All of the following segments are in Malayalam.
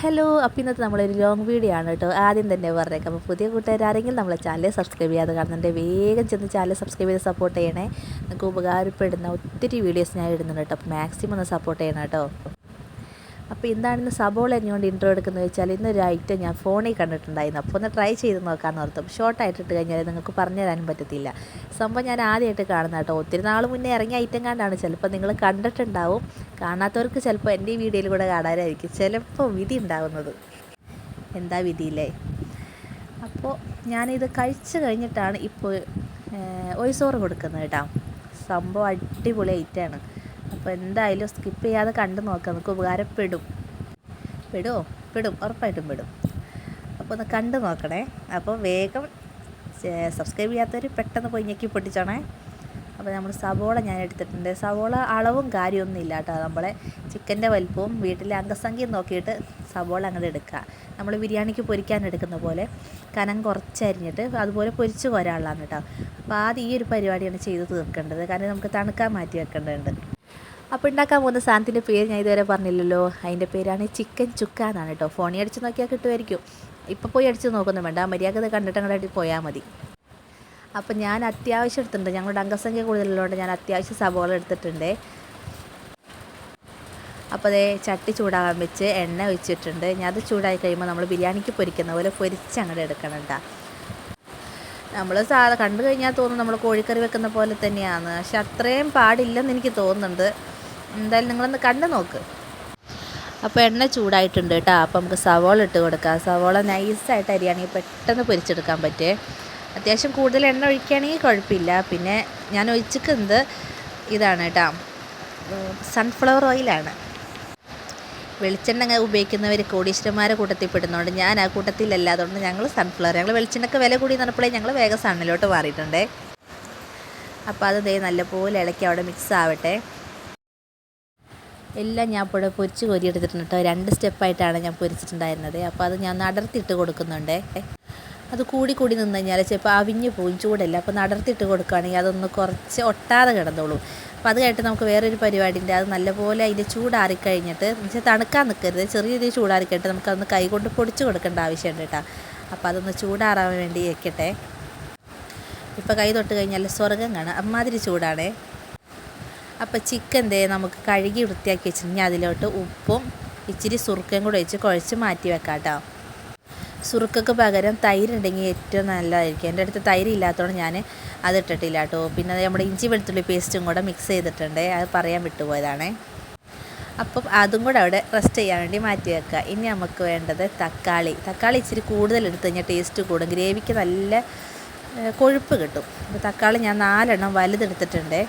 ഹലോ അപ്പോൾ ഇന്നത്തെ നമ്മളൊരു ലോങ് വീഡിയോ ആണ് കേട്ടോ. ആദ്യം തന്നെ പറഞ്ഞേക്കാം. അപ്പോൾ പുതിയ കൂട്ടുകാരാരെങ്കിലും നമ്മളെ ചാനൽ സബ്സ്ക്രൈബ് ചെയ്യാതെ കാണുന്നുണ്ട് വേഗം ചെന്ന് ചാനൽ സബ്സ്ക്രൈബ് ചെയ്ത് സപ്പോർട്ട് ചെയ്യണേ. നിങ്ങൾക്ക് ഉപകാരപ്പെടുന്ന ഒത്തിരി വീഡിയോസ് ഞാൻ ഇടുന്നുണ്ട് കേട്ടോ. അപ്പോൾ മാക്സിമം ഒന്ന് സപ്പോർട്ട് ചെയ്യണം കേട്ടോ. അപ്പോൾ എന്താണെന്ന് സബോള എന്നുകൊണ്ട് ഇൻട്രോ എടുക്കുന്നത് വെച്ചാൽ ഇന്നൊരു ഐറ്റം ഞാൻ ഫോണിൽ കണ്ടിട്ടുണ്ടായിരുന്നു. അപ്പോൾ ഒന്ന് ട്രൈ ചെയ്ത് നോക്കാമെന്ന് ഓർത്തും. ഷോർട്ടായിട്ട് ഇട്ട് കഴിഞ്ഞാൽ നിങ്ങൾക്ക് പറഞ്ഞു തരാനും പറ്റത്തില്ല. സംഭവം ഞാൻ ആദ്യമായിട്ട് കാണുന്ന കേട്ടോ. ഒത്തിരി നാൾ മുന്നേ ഇറങ്ങിയ ഐറ്റം കണ്ടാണ് ചിലപ്പോൾ നിങ്ങൾ കണ്ടിട്ടുണ്ടാവും. കാണാത്തവർക്ക് ചിലപ്പോൾ എന്റെ ഈ വീഡിയോയിൽ കൂടെ കാണാനായിരിക്കും. ചിലപ്പോൾ വിധി ഉണ്ടാവുന്നത്. എന്താ വിധിയില്ലേ? അപ്പോൾ ഞാനിത് കഴിച്ചു കഴിഞ്ഞിട്ടാണ് ഇപ്പോൾ ഓയിസോറ് കൊടുക്കുന്നത് കേട്ടോ. സംഭവം അടിപൊളി ഐറ്റമാണ് അപ്പോൾ എന്തായാലും സ്കിപ്പ് ചെയ്യാതെ കണ്ടു നോക്കാം. നമുക്ക് ഉപകാരപ്പെടും. പെടുമോ പെടും. ഉറപ്പായിട്ടും പെടും. അപ്പോൾ ഒന്ന് കണ്ടു നോക്കണേ. അപ്പോൾ വേഗം സബ്സ്ക്രൈബ് ചെയ്യാത്തവർ പെട്ടെന്ന് പോയി ഞെക്കി പൊട്ടിച്ചോണേ. അപ്പോൾ നമ്മൾ സവോള ഞാൻ എടുത്തിട്ടുണ്ട്. സവോള അളവും കാര്യമൊന്നും ഇല്ല കേട്ടോ. നമ്മളെ ചിക്കന്റെ വലിപ്പവും വീട്ടിലെ അംഗസംഖ്യയും നോക്കിയിട്ട് സവോള അങ്ങോട്ട് എടുക്കുക നമ്മൾ ബിരിയാണിക്ക് പൊരിക്കാൻ എടുക്കുന്ന പോലെ കനം കുറച്ചരിഞ്ഞിട്ട് അതുപോലെ പൊരിച്ച് പോരാളാണ് കേട്ടോ. അപ്പോൾ ആദ്യം ഈ ഒരു പരിപാടിയാണ് ചെയ്ത് തീർക്കേണ്ടത്. കാരണം നമുക്ക് തണുക്കാൻ മാറ്റി വെക്കേണ്ടതുണ്ട്. അപ്പോൾ ഉണ്ടാക്കാൻ പോകുന്ന സാധനത്തിന്റെ പേര് ഞാൻ ഇതുവരെ പറഞ്ഞില്ലല്ലോ. അതിന്റെ പേരാണ് ചിക്കൻ ചുക്ക എന്നാണ് കേട്ടോ. ഫോണിൽ അടിച്ച് നോക്കിയാൽ കിട്ടുമായിരിക്കും. ഇപ്പോൾ പോയി അടിച്ച് നോക്കുന്നു വേണ്ട മര്യാദ കണ്ടിട്ട് അങ്ങോട്ട് പോയാൽ മതി. അപ്പം ഞാൻ അത്യാവശ്യം എടുത്തിട്ടുണ്ട്. ഞങ്ങളുടെ അംഗസംഖ്യ കൂടുതലുള്ളതുകൊണ്ട് ഞാൻ അത്യാവശ്യം സവോള എടുത്തിട്ടുണ്ട്. അപ്പോൾ അതേ ചട്ടി ചൂടാകാൻ വെച്ച് എണ്ണ ഒഴിച്ചിട്ടുണ്ട്. ഞാൻ അത് ചൂടായി കഴിയുമ്പോൾ നമ്മൾ ബിരിയാണിക്ക് പൊരിക്കുന്ന പോലെ പൊരിച്ച് അങ്ങോട്ട് എടുക്കണം കേട്ടോ നമ്മൾ സാധാ കണ്ടു കഴിഞ്ഞാൽ തോന്നും നമ്മൾ കോഴിക്കറി വെക്കുന്ന പോലെ തന്നെയാണ് പക്ഷെ അത്രയും പാടില്ലെന്ന് എനിക്ക് തോന്നുന്നുണ്ട്. എന്തായാലും നിങ്ങളൊന്ന് കണ്ടു നോക്ക്. അപ്പോൾ എണ്ണ ചൂടായിട്ടുണ്ട് കേട്ടോ. അപ്പോൾ നമുക്ക് സവോള ഇട്ട് കൊടുക്കാം. സവോള നൈസായിട്ട് അരിയാണെങ്കിൽ പെട്ടെന്ന് പൊരിച്ചെടുക്കാൻ പറ്റേ. അത്യാവശ്യം കൂടുതൽ എണ്ണ ഒഴിക്കുകയാണെങ്കിൽ കുഴപ്പമില്ല. പിന്നെ ഞാൻ ഒഴിച്ചിക്കുന്നത് ഇതാണ് കേട്ടോ. സൺഫ്ലവർ ഓയിലാണ് വെളിച്ചെണ്ണ ഉപയോഗിക്കുന്നവർ കോടീശ്വരന്മാരെ കൂട്ടത്തിൽ പെടുന്നതുകൊണ്ട് ഞാൻ ആ കൂട്ടത്തിലല്ല. അതുകൊണ്ട് ഞങ്ങൾ സൺഫ്ലവർ ഞങ്ങൾ വെളിച്ചെണ്ണക്ക് വില കൂടി നടപ്പോഴേ ഞങ്ങൾ വേഗം സണ്ണിലോട്ട് മാറിയിട്ടുണ്ടേ. അപ്പോൾ അത് ദേ നല്ലപോലെ ഇളക്കി അവിടെ മിക്സ് ആവട്ടെ. എല്ലാം ഞാൻ ഇവിടെ പൊരിച്ച് കോരിയെടുത്തിട്ടുണ്ട് കേട്ടോ. രണ്ട് സ്റ്റെപ്പായിട്ടാണ് ഞാൻ പൊരിച്ചിട്ടുണ്ടായിരുന്നത്. അപ്പോൾ അത് ഞാൻ നടർത്തിയിട്ട് കൊടുക്കുന്നുണ്ട്. അത് കൂടി കൂടി നിന്ന് കഴിഞ്ഞാൽ ചിലപ്പോൾ അവിഞ്ഞ് പോയി ചൂടല്ല. അപ്പോൾ നടർത്തിയിട്ട് കൊടുക്കുകയാണെങ്കിൽ അതൊന്ന് കുറച്ച് ഒട്ടാതെ കിടന്നോളൂ. അപ്പോൾ അത് കഴിഞ്ഞിട്ട് നമുക്ക് വേറൊരു പരിപാടിന്റെ അത് നല്ലപോലെ അതിന്റെ ചൂടാറിക്കഴിഞ്ഞിട്ട് എന്നുവെച്ചാൽ തണുക്കാൻ നിൽക്കരുത്. ചെറിയ രീതിയിൽ ചൂടാറിക്കഴിഞ്ഞിട്ട് നമുക്കതൊന്ന് കൈകൊണ്ട് പൊടിച്ച് കൊടുക്കേണ്ട ആവശ്യമുണ്ട് കേട്ടോ. അപ്പോൾ അതൊന്ന് ചൂടാറാൻ വേണ്ടി വെക്കട്ടെ. ഇപ്പോൾ കൈ തൊട്ട് കഴിഞ്ഞാൽ സ്വർഗം കാണാം. അമ്മാതിരി ചൂടാണേ. അപ്പോൾ ചിക്കൻ ദേ നമുക്ക് കഴുകി വൃത്തിയാക്കി വെച്ചിട്ടുണ്ടെങ്കിൽ അതിലോട്ട് ഉപ്പും ഇച്ചിരി സുറുക്കയും കൂടെ ഒഴിച്ച് കുഴച്ച് മാറ്റി വെക്കാം കേട്ടോ സുറുക്കക്ക് പകരം തൈരുണ്ടെങ്കിൽ ഏറ്റവും നല്ലതായിരിക്കും. എന്റെ അടുത്ത് തൈര് ഇല്ലാത്തതുകൊണ്ട് ഞാൻ അത് ഇട്ടിട്ടില്ല കേട്ടോ. പിന്നെ നമ്മുടെ ഇഞ്ചി വെളുത്തുള്ളി പേസ്റ്റും കൂടെ മിക്സ് ചെയ്തിട്ടുണ്ട്. അത് പറയാൻ വിട്ടുപോയതാണേ. അപ്പം അതും കൂടെ അവിടെ റെസ്റ്റ് ചെയ്യാൻ വേണ്ടി മാറ്റി വെക്കുക. ഇനി നമുക്ക് വേണ്ടത് തക്കാളി. തക്കാളി ഇച്ചിരി കൂടുതൽ എടുത്ത് കഴിഞ്ഞാൽ ടേസ്റ്റ് കൂടും. ഗ്രേവിക്ക് നല്ല കൊഴുപ്പ് കിട്ടും. അപ്പോൾ തക്കാളി ഞാൻ നാലെണ്ണം വലുതെടുത്തിട്ടുണ്ട്.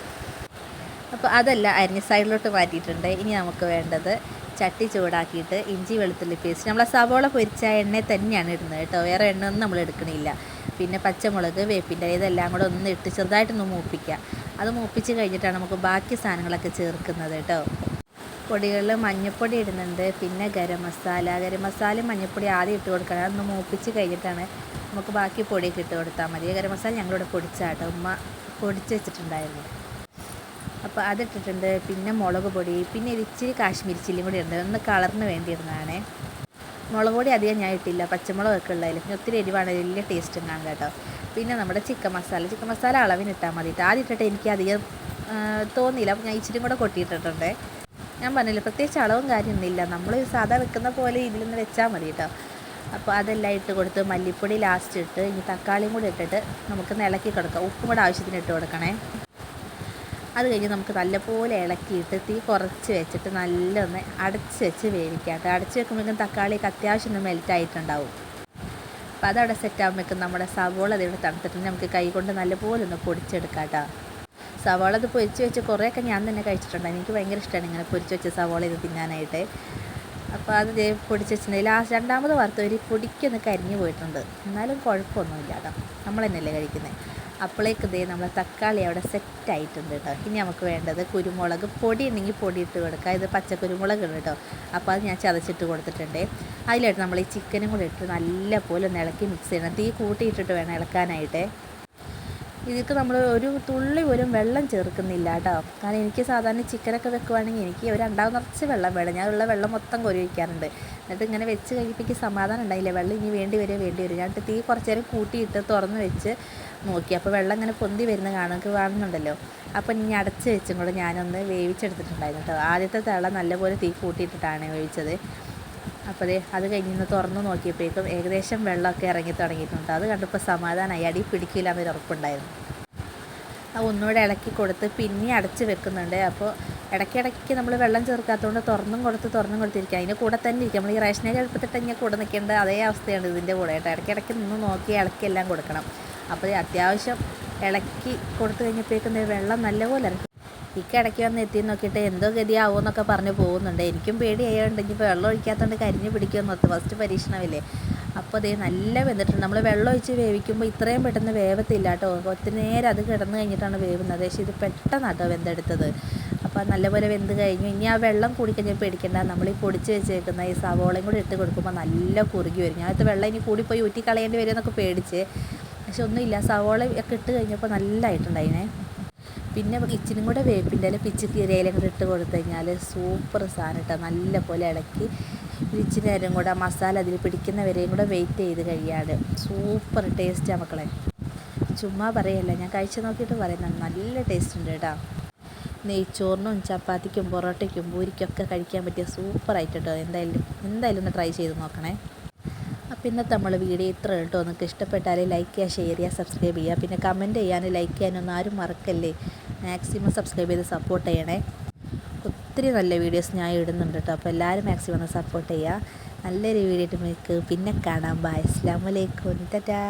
അപ്പോൾ അതല്ല അരിഞ്ഞ സൈഡിലോട്ട് മാറ്റിയിട്ടുണ്ട് ഇനി നമുക്ക് വേണ്ടത് ചട്ടി ചൂടാക്കിയിട്ട് ഇഞ്ചി വെളുത്തുള്ളി പേസ്റ്റ്. നമ്മൾ സവോള പൊരിച്ച എണ്ണ തന്നെയാണ് ഇടുന്നത് കേട്ടോ. വേറെ എണ്ണ ഒന്നും നമ്മൾ എടുക്കണില്ല. പിന്നെ പച്ചമുളക് വേപ്പിന്റെ ഇതെല്ലാം കൂടെ ഒന്ന് ഇട്ട് ചെറുതായിട്ടൊന്ന് മൂപ്പിക്കുക. അത് മൂപ്പിച്ച് കഴിഞ്ഞിട്ടാണ് നമുക്ക് ബാക്കി സാധനങ്ങളൊക്കെ ചേർക്കുന്നത് കേട്ടോ. പൊടികളിൽ മഞ്ഞൾപ്പൊടി ഇടുന്നുണ്ട്. പിന്നെ ഗരം മസാല. ഗരം മസാലയും മഞ്ഞൾപ്പൊടി ആദ്യം ഇട്ട് കൊടുക്കണം. അതൊന്ന് മൂപ്പിച്ച് കഴിഞ്ഞിട്ടാണ് നമുക്ക് ബാക്കി പൊടിയൊക്കെ ഇട്ട് കൊടുത്താൽ മതി. ഗരം മസാല ഞങ്ങളിവിടെ പൊടിച്ചാട്ടോ. ഉമ്മ പൊടിച്ച് വെച്ചിട്ടുണ്ടായിരുന്നു. അപ്പോൾ അതിട്ടിട്ടുണ്ട്. പിന്നെ മുളക് പൊടി പിന്നെ ഇച്ചിരി കാശ്മീരി ചില്ലിയും കൂടി ഉണ്ട് ഒന്ന് കളറിന് വേണ്ടിയിരുന്നതാണ്. മുളക് പൊടി അധികം ഞാൻ ഇട്ടില്ല. പച്ചമുളകൊക്കെ ഉള്ളതിൽ പിന്നെ ഒത്തിരി എരിവാണ്. വലിയ ടേസ്റ്റ് ഉണ്ടാകും കേട്ടോ. പിന്നെ നമ്മുടെ ചിക്കൻ മസാല. ചിക്കൻ മസാല അളവിന് ഇട്ടാൽ മതി ആദ്യം ഇട്ടിട്ട് എനിക്ക് അധികം തോന്നിയില്ല. അപ്പോൾ ഞാൻ ഇച്ചിരി കൂടെ കൊട്ടിയിട്ടിട്ടുണ്ട്. ഞാൻ പറഞ്ഞില്ല പ്രത്യേകിച്ച് അളവും കാര്യമൊന്നുമില്ല. നമ്മൾ സാധാ വെക്കുന്ന പോലെ ഇതിലൊന്ന് വെച്ചാൽ മതി കേട്ടോ. അപ്പോൾ അതെല്ലാം ഇട്ട് കൊടുത്ത് മല്ലിപ്പൊടി ലാസ്റ്റ് ഇട്ട് ഇനി തക്കാളിയും കൂടി ഇട്ടിട്ട് നമുക്ക് ഇളക്കി കൊടുക്കാം. ഉപ്പും കൂടെ ആവശ്യത്തിന് ഇട്ട് കൊടുക്കണേ. അത് കഴിഞ്ഞ് നമുക്ക് നല്ലപോലെ ഇളക്കിയിട്ട് തീ കുറച്ച് വെച്ചിട്ട് നല്ലൊന്ന് അടച്ച് വെച്ച് വേവിക്കാം അടച്ച് വെക്കുമ്പോഴേക്കും തക്കാളിയൊക്കെ അത്യാവശ്യം ഒന്ന് മെൽറ്റ് ആയിട്ടുണ്ടാവും. അപ്പോൾ അതവിടെ സെറ്റ് ആകുമ്പോഴേക്കും നമ്മുടെ സവോള അതിവിടെ തണുത്തിട്ട് നമുക്ക് കൈ കൊണ്ട് നല്ലപോലെ ഒന്ന് പൊടിച്ചെടുക്കാം കേട്ടോ സവോള ഇത് പൊരിച്ച് വെച്ച് കുറേയൊക്കെ ഞാൻ തന്നെ കഴിച്ചിട്ടുണ്ട്. എനിക്ക് ഭയങ്കര ഇഷ്ടമാണ് ഇങ്ങനെ പൊരിച്ച് വെച്ച് സവോള ഇത് തിന്നാനായിട്ട്. അപ്പോൾ അത് പൊടിച്ച് വെച്ചിട്ടുണ്ടെങ്കിൽ ലാസ്റ്റ് രണ്ടാമത് വറുത്ത് ഒരു പൊടിക്കൊന്ന് കരിഞ്ഞു പോയിട്ടുണ്ട്. എന്നാലും കുഴപ്പമൊന്നുമില്ല കേട്ടോ. നമ്മൾ തന്നെയല്ലേ കഴിക്കുന്നത്. അപ്പോഴേക്ക് ദേ നമ്മൾ തക്കാളി അവിടെ സെറ്റ് ആയിട്ടുണ്ട് കേട്ടോ. ഇനി നമുക്ക് വേണ്ടത് കുരുമുളക് പൊടി ഉണ്ടെങ്കിൽ പൊടി ഇട്ട് കൊടുക്കുക ഇത് പച്ചക്കുരുമുളക് ഉണ്ട് കേട്ടോ. അപ്പോൾ അത് ഞാൻ ചതച്ചിട്ട് കൊടുത്തിട്ടുണ്ട്. അതിലായിട്ട് നമ്മൾ ഈ ചിക്കനും കൂടി ഇട്ട് നല്ല പോലെ ഒന്ന് ഇളക്കി മിക്സ് ചെയ്യണം. തീ കൂട്ടിയിട്ടിട്ട് വേണം ഇളക്കാനായിട്ട്. ഇതിക്ക് നമ്മൾ ഒരു തുള്ളി പോലും വെള്ളം ചേർക്കുന്നില്ല കേട്ടോ. കാരണം എനിക്ക് സാധാരണ ചിക്കനൊക്കെ വെക്കുവാണെങ്കിൽ എനിക്ക് ഒരു രണ്ടാമത് നിറച്ച് വെള്ളം വേണം. ഞാൻ ഉള്ള വെള്ളം മൊത്തം കോരി വയ്ക്കാറുണ്ട്. എന്നിട്ട് ഇങ്ങനെ വെച്ച് കഴിഞ്ഞപ്പോൾ എനിക്ക് സമാധാനം ഉണ്ടായില്ല. വെള്ളം ഇനി വേണ്ടി വരും വേണ്ടി വരും. ഞാൻ തീ കുറച്ച് നേരം കൂട്ടിയിട്ട് തുറന്ന് വെച്ച് നോക്കി. അപ്പോൾ വെള്ളം ഇങ്ങനെ പൊന്തി വരുന്ന കാണുക കാണുന്നുണ്ടല്ലോ. അപ്പോൾ ഇനി അടച്ച് വെച്ചും കൂടെ ഞാനൊന്ന് വേവിച്ചെടുത്തിട്ടുണ്ടായിരുന്നു കേട്ടോ. ആദ്യത്തെ തള നല്ലപോലെ തീ കൂട്ടിയിട്ടിട്ടാണ് വേവിച്ചത്. അപ്പോൾ ദേ അത് കഴിഞ്ഞ് തുറന്ന് നോക്കിയപ്പോഴേക്കും ഏകദേശം വെള്ളമൊക്കെ ഇറങ്ങി തുടങ്ങിയിട്ടുണ്ട്. അത് കണ്ടപ്പോൾ സമാധാനമായി അടി പിടിക്കില്ല എന്നൊരു ഉറപ്പുണ്ടായിരുന്നു. അത് ഒന്നുകൂടെ ഇളക്കി കൊടുത്ത് പിന്നെ അടച്ച് വെക്കുന്നുണ്ട്. അപ്പോൾ ഇടയ്ക്കിടയ്ക്ക് നമ്മൾ വെള്ളം ചേർക്കാത്തതുകൊണ്ട് തുറന്നും കൊടുത്ത് തുറന്നും കൊടുത്തിരിക്കുക അതിന്റെ കൂടെ തന്നെ ഇരിക്കുക നമ്മൾ ഈ റേഷനരി എടുത്തിട്ട് ഇങ്ങനെ കൂടെ നിൽക്കേണ്ട അതേ അവസ്ഥയാണ് ഇതിന്റെ കൂടെ കേട്ടോ. ഇടയ്ക്കിടയ്ക്ക് നിന്ന് നോക്കി ഇളക്കി എല്ലാം കൊടുക്കണം. അപ്പോൾ അത്യാവശ്യം ഇളക്കി കൊടുത്തു കഴിഞ്ഞപ്പോഴേക്കും വെള്ളം നല്ലപോലെ ഇറക്കി ഇക്ക ഇടയ്ക്ക് വന്ന് എത്തി നോക്കിയിട്ട് എന്തോ ഗതിയാവും എന്നൊക്കെ പറഞ്ഞ് പോകുന്നുണ്ട്. എനിക്കും പേടിയായതുകൊണ്ട് ഇനിയിപ്പോൾ വെള്ളം ഒഴിക്കാത്തതുകൊണ്ട് കരിഞ്ഞ് പിടിക്കുമെന്ന് ഓർത്ത് ഫസ്റ്റ് പരീക്ഷണമില്ലേ. അപ്പോൾ അതേ നല്ല വെന്തിട്ടുണ്ട്. നമ്മൾ വെള്ളം ഒഴിച്ച് വേവിക്കുമ്പോൾ ഇത്രയും പെട്ടെന്ന് വേവത്തില്ല കേട്ടോ ഒത്തിരി നേരം അത് കിടന്ന് കഴിഞ്ഞിട്ടാണ് വേവുന്നത്. പക്ഷേ ഇത് പെട്ടെന്ന് കേട്ടോ വെന്തെടുത്തത്. അപ്പോൾ നല്ലപോലെ വെന്ത് കഴിഞ്ഞു. ഇനി ആ വെള്ളം കൂടിക്കഴിഞ്ഞാൽ പേടിക്കേണ്ട. നമ്മൾ ഈ പൊടിച്ച് വെച്ചേക്കുന്ന ഈ സവോളയും കൂടി ഇട്ട് കൊടുക്കുമ്പോൾ നല്ല കുറുകി വരും. ഞാൻ വെള്ളം ഇനി കൂടിപ്പോയി ഊറ്റി കളയേണ്ടി വരുമെന്നൊക്കെ പേടിച്ച്. പക്ഷെ ഒന്നുമില്ല. സവോള ഒക്കെ ഇട്ട് കഴിഞ്ഞപ്പോൾ നല്ലതായിട്ടുണ്ടായിനെ പിന്നെ ഇച്ചിനും കൂടെ വേപ്പിന്റെ ഇല പിച്ച് കീരയിലും കൂടെ ഇട്ട് കൊടുത്തു കഴിഞ്ഞാൽ സൂപ്പർ സാധനം കേട്ടോ നല്ല പോലെ ഇളക്കി ഇച്ചിരി നേരം കൂടെ മസാല അതിൽ പിടിക്കുന്നവരെയും കൂടെ വെയിറ്റ് ചെയ്ത് കഴിയാണ്. സൂപ്പർ ടേസ്റ്റാണ് മക്കളെ. ചുമ്മാ പറയല്ല ഞാൻ കഴിച്ചു നോക്കിയിട്ട് പറയുന്നത് നല്ല ടേസ്റ്റ് ഉണ്ട് കേട്ടോ നെയ്ച്ചോറിനും ചപ്പാത്തിക്കും പൊറോട്ടയ്ക്കും പൂരിക്കൊക്കെ കഴിക്കാൻ പറ്റിയ സൂപ്പറായിട്ട് കേട്ടോ എന്തായാലും എന്തായാലും ഒന്ന് ട്രൈ ചെയ്ത് നോക്കണേ. അപ്പം ഇന്നത്തെ നമ്മൾ വീഡിയോ ഇത്ര കേട്ടോ നിങ്ങൾക്ക് ഇഷ്ടപ്പെട്ടാൽ ലൈക്ക് ചെയ്യുക ഷെയർ ചെയ്യുക സബ്സ്ക്രൈബ് ചെയ്യുക. പിന്നെ കമന്റ് ചെയ്യാനും ലൈക്ക് ചെയ്യാനൊന്നും ആരും മറക്കല്ലേ? മാക്സിമം സബ്സ്ക്രൈബ് ചെയ്ത് സപ്പോർട്ട് ചെയ്യണേ. ഒത്തിരി നല്ല വീഡിയോസ് ഞാൻ ഇടുന്നുണ്ട് കേട്ടോ അപ്പോൾ എല്ലാവരും മാക്സിമം ഒന്ന് സപ്പോർട്ട് ചെയ്യുക നല്ലൊരു വീഡിയോ ആയിട്ട് നമുക്ക് പിന്നെ കാണാം. ബൈ അസ്ലാമലൈക്കും ടാറ്റാ.